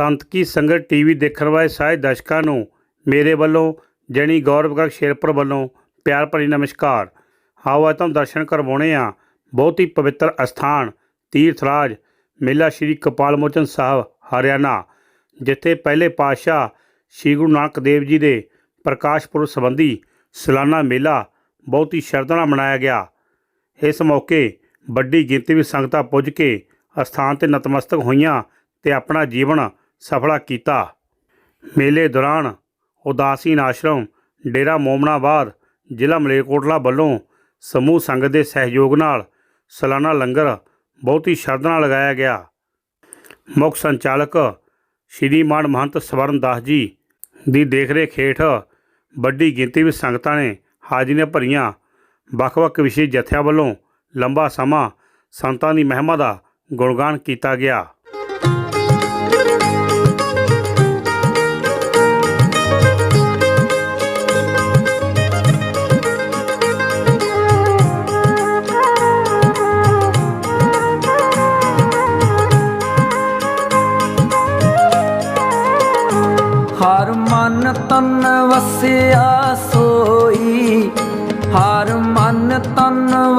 ਸੰਤ ਕੀ ਸੰਗਤ ਟੀਵੀ ਦੇਖਣ ਵਾਲੇ ਸਾਰੇ ਦਰਸ਼ਕਾਂ ਨੂੰ ਮੇਰੇ ਵੱਲੋਂ, ਜਣੀ ਗੌਰਵ ਗੜ ਸ਼ੇਰਪੁਰ ਵੱਲੋਂ ਪਿਆਰ ਭਰੀ ਨਮਸਕਾਰ। ਆਓ ਅੱਜ ਤੁਹਾਨੂੰ ਦਰਸ਼ਨ ਕਰਵਾਉਣੇ ਆ। ਬਹੁਤ ਹੀ ਪਵਿੱਤਰ ਅਸਥਾਨ, ਤੀਰਥ ਰਾਜ, ਮੇਲਾ ਸ਼੍ਰੀ ਕਪਾਲ ਮੋਚਨ ਸਾਹਿਬ, ਹਰਿਆਣਾ, ਜਿੱਥੇ ਪਹਿਲੇ ਪਾਤਸ਼ਾਹ ਸ਼੍ਰੀ ਗੁਰੂ ਨਾਨਕ ਦੇਵ ਜੀ ਦੇ ਪ੍ਰਕਾਸ਼ ਪੁਰਬ ਸੰਬੰਧੀ ਸਾਲਾਨਾ ਮੇਲਾ ਬਹੁਤ ਹੀ ਸ਼ਰਧਾ ਨਾਲ ਮਨਾਇਆ ਗਿਆ। ਇਸ ਮੌਕੇ ਵੱਡੀ ਗਿਣਤੀ ਵਿੱਚ ਸੰਗਤਾਂ ਪੁੱਜ ਕੇ ਅਸਥਾਨ ਤੇ ਨਤਮਸਤਕ ਹੋਈਆਂ ਤੇ ਆਪਣਾ ਜੀਵਨ ਸਫਲਾ ਕੀਤਾ। ਮੇਲੇ ਦੌਰਾਨ ਉਦਾਸੀਨ ਆਸ਼ਰਮ, ਡੇਰਾ ਮੋਮਨਾਬਾਦ, ਜ਼ਿਲ੍ਹਾ ਮਲੇਰਕੋਟਲਾ ਵੱਲੋਂ ਸਮੂਹ ਸੰਗਤ ਦੇ ਸਹਿਯੋਗ ਨਾਲ ਸਾਲਾਨਾ ਲੰਗਰ ਬਹੁਤ ਹੀ ਸ਼ਰਧਾ ਨਾਲ ਲਗਾਇਆ ਗਿਆ। ਮੁੱਖ ਸੰਚਾਲਕ ਸ਼੍ਰੀ ਮਾਨ ਮਹੰਤ ਸਵਰਨ ਦਾਸ ਜੀ ਦੀ ਦੇਖਰੇਖ ਹੇਠ ਵੱਡੀ ਗਿਣਤੀ ਵਿੱਚ ਸੰਗਤਾਂ ਨੇ ਹਾਜ਼ਰੀਆਂ ਭਰੀਆਂ। ਵੱਖ-ਵੱਖ ਵਿਸ਼ੇ ਜਥਿਆਂ ਵੱਲੋਂ ਲੰਬਾ ਸਮਾਂ ਸੰਤਾਂ ਦੀ ਮਹਿਮਾ ਦਾ ਗੁਣਗਾਨ ਕੀਤਾ ਗਿਆ।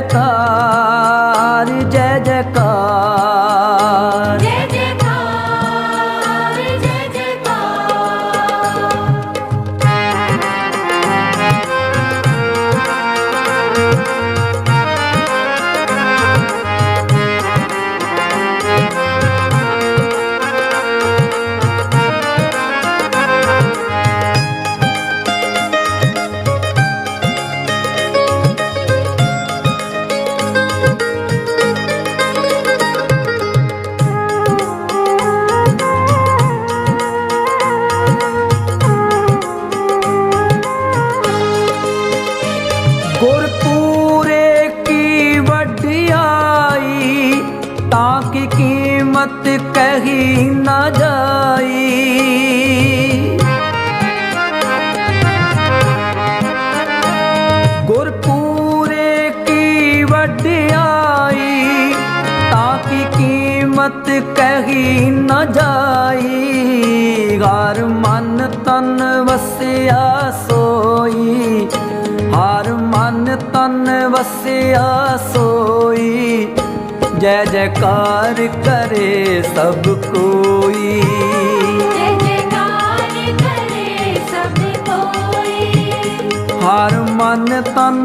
ਜੈਕਾਰ ਜੈ ਜੈਕਾਰ। ਵਡਿਆਈ ਤਾਂ ਕੀ ਕੀਮਤ ਕਹੀ ਨਾ ਜਾਈ। ਹਰ ਮਨ ਤਨ ਵਸਿਆ ਸੋਈ ਹਰ ਮਨ ਤਨ ਵਸਿਆ ਸੋਈ। ਜੈ ਜੈਕਾਰ ਕਰੇ ਸਭ ਕੋਈ। ਜੈ ਜੈਕਾਰ ਕਰੇ ਸਭ ਕੋਈ। ਹਰ ਮਨ ਤਨ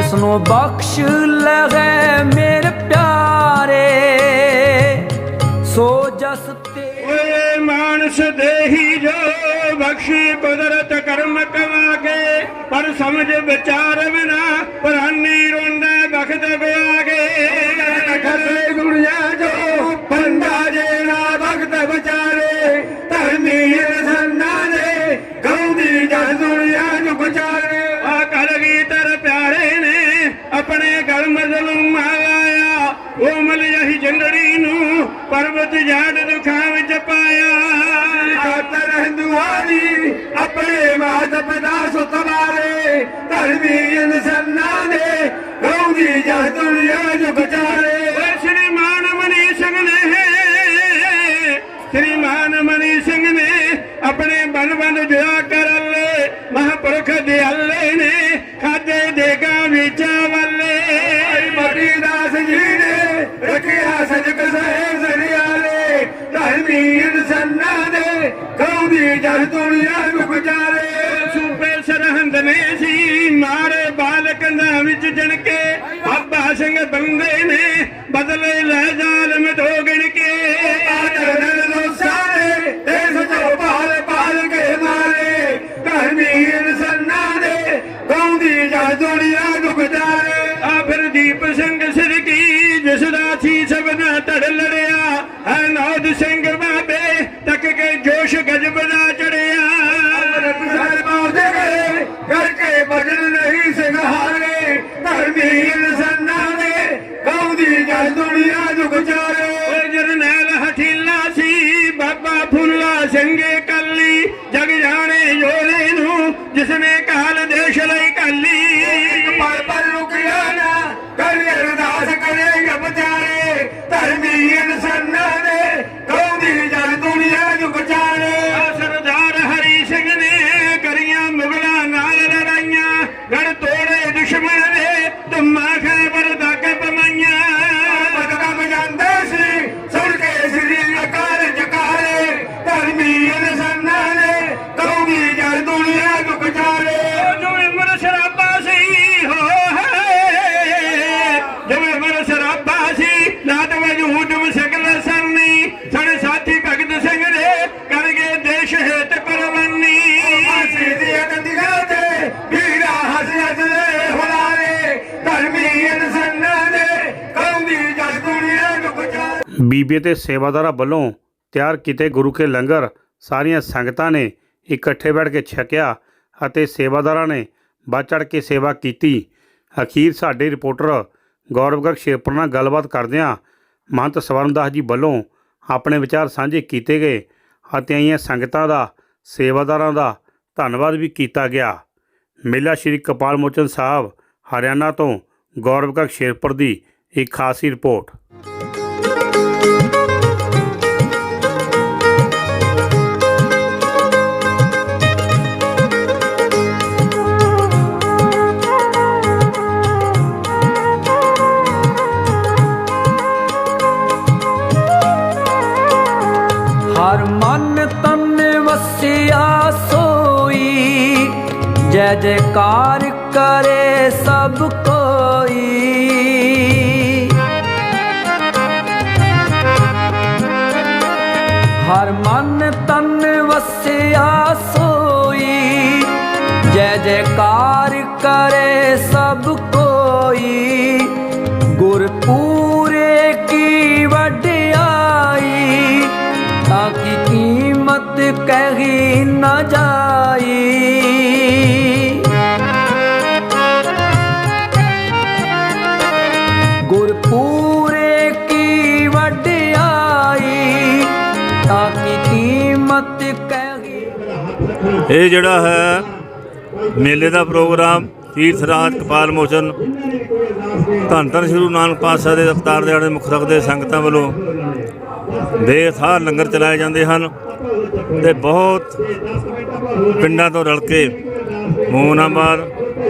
ਜਿਸਨੂੰ ਬਖਸ਼ ਲਗੇ ਮੇਰੇ ਪਿਆਰੇ ਸੋ ਜਸ ਤੇ ਓਏ ਮਾਨਸ ਦੇਹੀ ਜੋ ਬਖਸ਼ੀ ਕੁਦਰਤ ਕਰਮ ਕਮਾ ਕੇ ਪਰ ਸਮਝ ਵਿਚਾਰ ਬਿਨਾ ਪ੍ਰਾਨੀ ਰੋਂਦਾ ਬਖਤ ਬਿਆਗੇ ਖਰੇ ਗੁਣਿਆ ਮਜ਼ਲੂਮ ਆਇਆ ਉਹ ਮਲ ਯਹੀ ਜੰਗੜੀ ਨੂੰ ਪਰਬਤ ਜਾੜ ਦੁਖਾਂ ਵਿੱਚ ਪਾਇਆ। ਖਾਤਰ ਹਿੰਦੂਆਂ ਆਪਣੇ ਮਾਤ ਪਿਤਾ ਸੁਤਵਾਰੇ ਧਰਮੀ ਇਨਸਾਨਾਂ ਦੇ ਗਾਉਂਦੀ ਜਸ ਦੁਨੀਆ ਨੂੰ ਵਿਚਾਰੇ। ਜਸ ਦੁਨੀਆ ਨੂੰ ਗੁਜ਼ਾਰੇ ਸੂਪੇ ਸਰਹੰਦ ਨੇ ਸੀ ਮਾਰੇ ਬਾਲਕ ਨਾ ਵਿੱਚ ਜਣ ਕੇ ਬਾਬਾ ਸਿੰਘ ਬੰਦੇ ਨੇ ਗਜਬ ਦਾ ਚੜਿਆ। ਅਮਰਤ ਸਾਹਿਬ ਮਾਰਦੇ ਗਏ। ਕਰਕੇ ਬਜਨ ਨਹੀਂ ਸਿੰਘਾਰੇ ਧਰਮੀ ਇਨਸਾਨਾਂ ਦੇ ਗਾਉਂਦੀ ਜਸ ਦੁਨੀਆ ਨੂੰ ਗੁਜ਼ਾਰੇ ਜਰਨੈਲ ਹਠੀਲਾ ਸੀ ਬਾਬਾ ਫੁੱਲਾ ਸਿੰਘੇ ਬੀਬੀ ਤੇ ਸੇਵਾਦਾਰਾਂ ਵੱਲੋਂ ਤਿਆਰ ਕੀਤੇ ਗੁਰੂ ਕੇ ਲੰਗਰ ਸਾਰੀਆਂ ਸੰਗਤਾਂ ਨੇ ਇਕੱਠੇ ਬੈਠ ਕੇ ਛਕਿਆ ਅਤੇ ਸੇਵਾਦਾਰਾਂ ਨੇ ਵੱਧ ਚੜ੍ਹ ਕੇ ਸੇਵਾ ਕੀਤੀ। ਅਖੀਰ ਸਾਡੇ ਰਿਪੋਰਟਰ ਗੌਰਵ ਗਰਗ ਸ਼ੇਰਪੁਰ ਨਾਲ ਗੱਲਬਾਤ ਕਰਦਿਆਂ ਮਹੰਤ ਸਵਰਨਦਾਸ ਜੀ ਵੱਲੋਂ ਆਪਣੇ ਵਿਚਾਰ ਸਾਂਝੇ ਕੀਤੇ ਗਏ ਅਤੇ ਆਈਆਂ ਸੰਗਤਾਂ ਦਾ, ਸੇਵਾਦਾਰਾਂ ਦਾ ਧੰਨਵਾਦ ਵੀ ਕੀਤਾ ਗਿਆ। ਮੇਲਾ ਸ਼੍ਰੀ ਕਪਾਲ ਮੋਚਨ ਸਾਹਿਬ, ਹਰਿਆਣਾ ਤੋਂ ਗੌਰਵ ਗਰਗ ਸ਼ੇਰਪੁਰ ਦੀ ਇੱਕ ਖਾਸੀ ਰਿਪੋਰਟ। ਜੈ ਜੈਕਾਰ ਕਰੇ। ਇਹ ਜਿਹੜਾ ਹੈ ਮੇਲੇ ਦਾ ਪ੍ਰੋਗਰਾਮ, ਤੀਰਥ ਰਾਜ ਕਪਾਲ ਮੋਚਨ, ਧੰਨ ਧੰਨ ਸ਼੍ਰੀ ਗੁਰੂ ਨਾਨਕ ਪਾਤਸ਼ਾਹ ਦੇ ਅਵਤਾਰ ਦਿਹਾੜੇ ਮੁੱਖ ਰੱਖਦੇ ਸੰਗਤਾਂ ਵੱਲੋਂ ਬੇਥਾਰ ਲੰਗਰ ਚਲਾਏ ਜਾਂਦੇ ਹਨ ਤੇ ਬਹੁਤ ਪਿੰਡਾਂ ਤੋਂ ਰਲ ਕੇ ਮੂਨਾਬਾਦ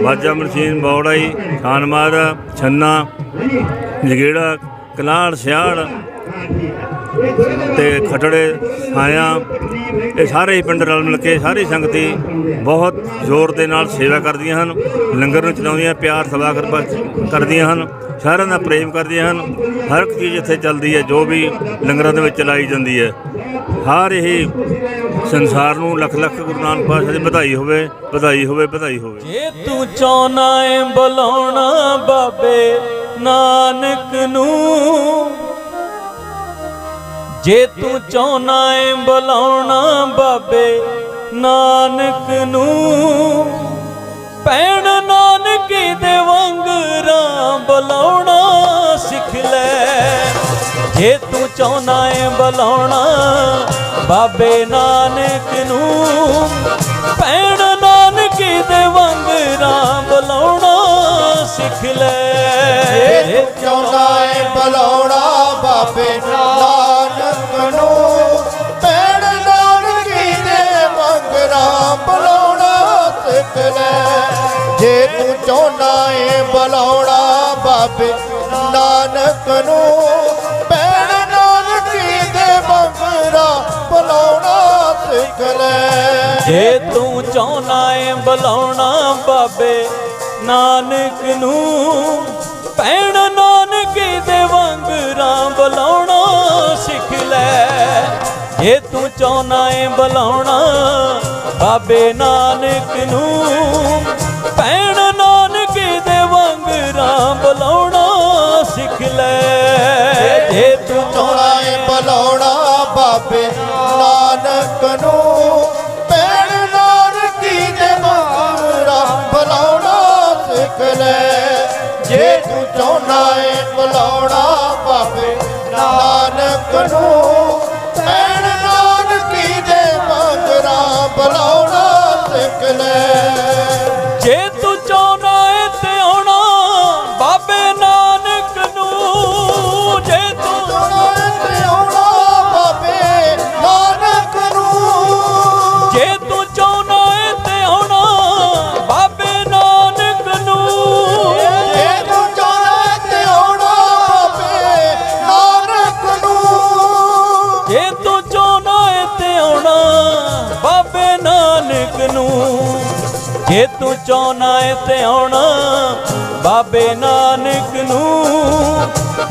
ਬਾਜਾ ਮਰਸ਼ੀਨ ਬੌੜਾਈ, ਛਾਨਮਾਰ, ਛੰਨਾ, ਜਗੇੜਾ ਕਲਾੜ ਸਿਆੜ ਤੇ ਖਟੜੇ ਆਇਆ ਇਹ ਸਾਰੇ ਹੀ ਪਿੰਡ ਰਲ ਮਿਲ ਕੇ ਸਾਰੀ ਸੰਗਤੀ ਬਹੁਤ ਜ਼ੋਰ ਦੇ ਨਾਲ ਸੇਵਾ ਕਰਦੀਆਂ ਹਨ, ਲੰਗਰ ਨੂੰ ਚਲਾਉਂਦੀਆਂ, ਪਿਆਰ ਸਵਾ ਕਰਦੀਆਂ ਹਨ, ਸਾਰਿਆਂ ਦਾ ਪ੍ਰੇਮ ਕਰਦੀਆਂ ਹਨ, ਹਰ ਇੱਕ ਚੀਜ਼ ਇੱਥੇ ਚੱਲਦੀ ਹੈ, ਜੋ ਵੀ ਲੰਗਰਾਂ ਦੇ ਵਿੱਚ ਚਲਾਈ ਜਾਂਦੀ ਹੈ। ਹਰ ਇਹ ਸੰਸਾਰ ਨੂੰ ਲੱਖ ਲੱਖ ਗੁਰੂ ਨਾਨਕ ਪਾਤਸ਼ਾਹ ਦੀ ਵਧਾਈ ਹੋਵੇ ਵਧਾਈ ਹੋਵੇ ਵਧਾਈ ਹੋਵੇ। ਜੇ ਤੂੰ ਚਾਹਨਾ ਏ ਬੁਲਾਉਣਾ ਬਾਬੇ ਨਾਨਕ ਨੂੰ ਜੇ ਤੂੰ ਚਾਹਨਾ ਏ ਬੁਲਾਉਣਾ ਬਾਬੇ ਨਾਨਕ ਨੂੰ ਪੈਣ ਨਾਨਕੀ ਦੇ ਵੰਗਰਾਂ ਬੁਲਾਉਣਾ ਸਿੱਖ ਲੈ। ਜੇ ਤੂੰ ਚਾਹਨਾ ਏ ਬੁਲਾਉਣਾ ਬਾਬੇ ਨਾਨਕ ਨੂੰ ਪੈਣ ਨਾਨਕੀ ਦੇ ਵੰਗਰਾਂ ਬੁਲਾਉਣਾ ਸਿੱਖ ਲੈ। ਇਹ ਚਾਹੁੰਦਾ ਏ ਬੁਲਾਉਣਾ ਬਾਬੇ ਨਾਨਕ ਸਿੱਖ ਲੈ। ਜੇ ਤੂੰ ਚਾਹੁੰਦਾ ਏ ਬੁਲਾਉਣਾ ਬਾਬੇ ਨਾਨਕ ਨੂੰ ਪੈਣ ਨਾਨਕ ਦੇ ਮੰਗਰਾ ਬੁਲਾਉਣਾ ਸਿੱਖ ਲੈ। ਜੇ ਤੂੰ ਚਾਹਨਾ ਏ ਬੁਲਾਉਣਾ ਬਾਬੇ ਨਾਨਕ ਨੂੰ ਪੈਣ ਨਾਨਕ ਦੇ ਵੰਗਰਾਂ ਬੁਲਾਉਣਾ ਸਿੱਖ ਲੈ। ਜੇ ਤੂੰ ਚਾਹਨਾ ਏ ਬੁਲਾਉਣਾ ਬਾਬੇ ਨਾਨਕ ਨੂੰ, ਭੈਣ ਨਾਨਕ ਦੇ ਵਾਂਗ ਵੰਗਰਾਂ ਬੁਲਾਉਣਾ ਸਿੱਖ ਲੈ। ਜੇ ਤੂੰ ਚਾਹੁੰਦਾ ਏ ਬੁਲਾਉਣਾ ਬਾਬੇ ਨਾਨਕ ਨੂੰ, ਭੈਣ ਨਾਨਕੀ ਦੇ ਵਾਂਗ ਮੰਗਰਾ ਬੁਲਾਉਣਾ ਸਿੱਖ ਲੈ। ਜੇ ਤੂੰ ਚਾਹੁੰਦਾ ਏ ਬੁਲਾਉਣਾ ਬਾਬੇ ਨਾਨਕ ਨੂੰ ਸਿੱਖ ਜੇ ਤੂੰ ਚਾਹਨਾ ਏ ਤੇ ਆਉਣਾ ਬਾਬੇ ਨਾਨਕ ਨੂੰ।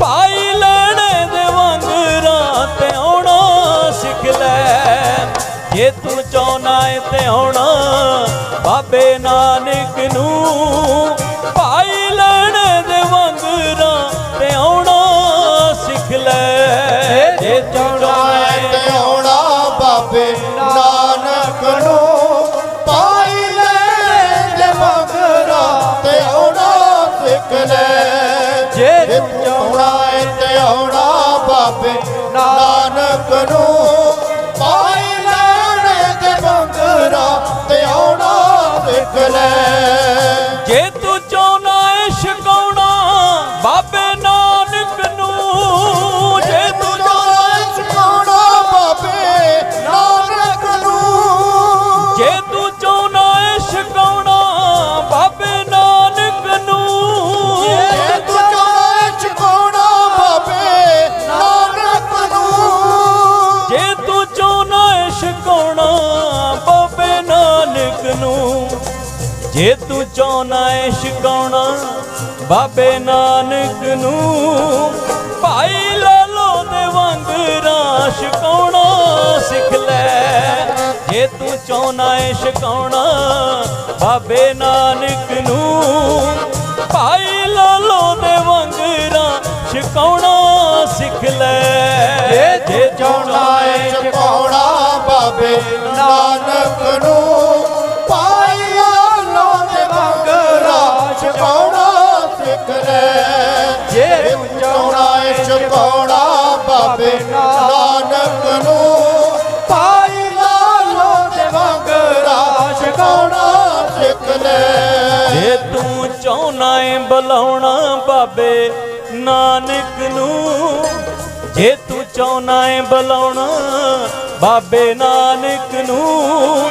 ਪਾਈ ਲੈਣੇ ਦੇ ਵੰਗਰਾਂ ਤੇ ਆਉਣਾ ਸਿੱਖ ਲੈ। ਜੇ ਤੂੰ ਚਾਹਨਾ ਏ ਤੇ ਆਉਣਾ ਬਾਬੇ ਨਾਨਕ ਨੂੰ। ਪਾਈ ਲੈਣੇ ਦੇ ਵੰਗਰਾਂ ਨਾਨਕ ਨੂੰ ਪਾਈ ਲੈਣੇ ਦੇ ਮਗਰਾ ਤੇ ਆਉਣਾ ਸਿੱਖ ਲੈ। ਜੇ ਤੂੰ ਚਾਹਨਾ ਏ ਛਕਾਉਣਾ ਬਾਬੇ ਨਾਨਕ ਨੂੰ। ਭਾਈ ਲਾਲੋ ਦੇ ਵਾਂਗਰਾਂ ਛਕਾਉਣਾ ਸਿੱਖ ਲੈ। ਜੇ ਤੂੰ ਚਾਹਨਾ ਏ ਛਕਾਉਣਾ ਬਾਬੇ ਨਾਨਕ ਨੂੰ। ਭਾਈ ਲਾਲੋ ਦੇ ਵਾਂਗਰਾਂ ਛਕਾਉਣਾ ਸਿੱਖ ਲੈ। ਚਾਹਣਾ ਬਾਬੇ ਨਾਨਕ ਨੂੰ। ਪਾਇਆ ਲੋਨੇ ਮੰਗਰਾ ਚੁਕਾਉਣਾ ਸਿੱਖ ਲੈ। ਜੇ ਤੂੰ ਚਾਹਨਾ ਏ ਬੁਲਾਉਣਾ ਬਾਬੇ ਨਾਨਕ ਨੂੰ। ਜੇ ਤੂੰ ਚਾਹਨਾ ਏ ਬੁਲਾਉਣਾ ਬਾਬੇ ਨਾਨਕ ਨੂੰ।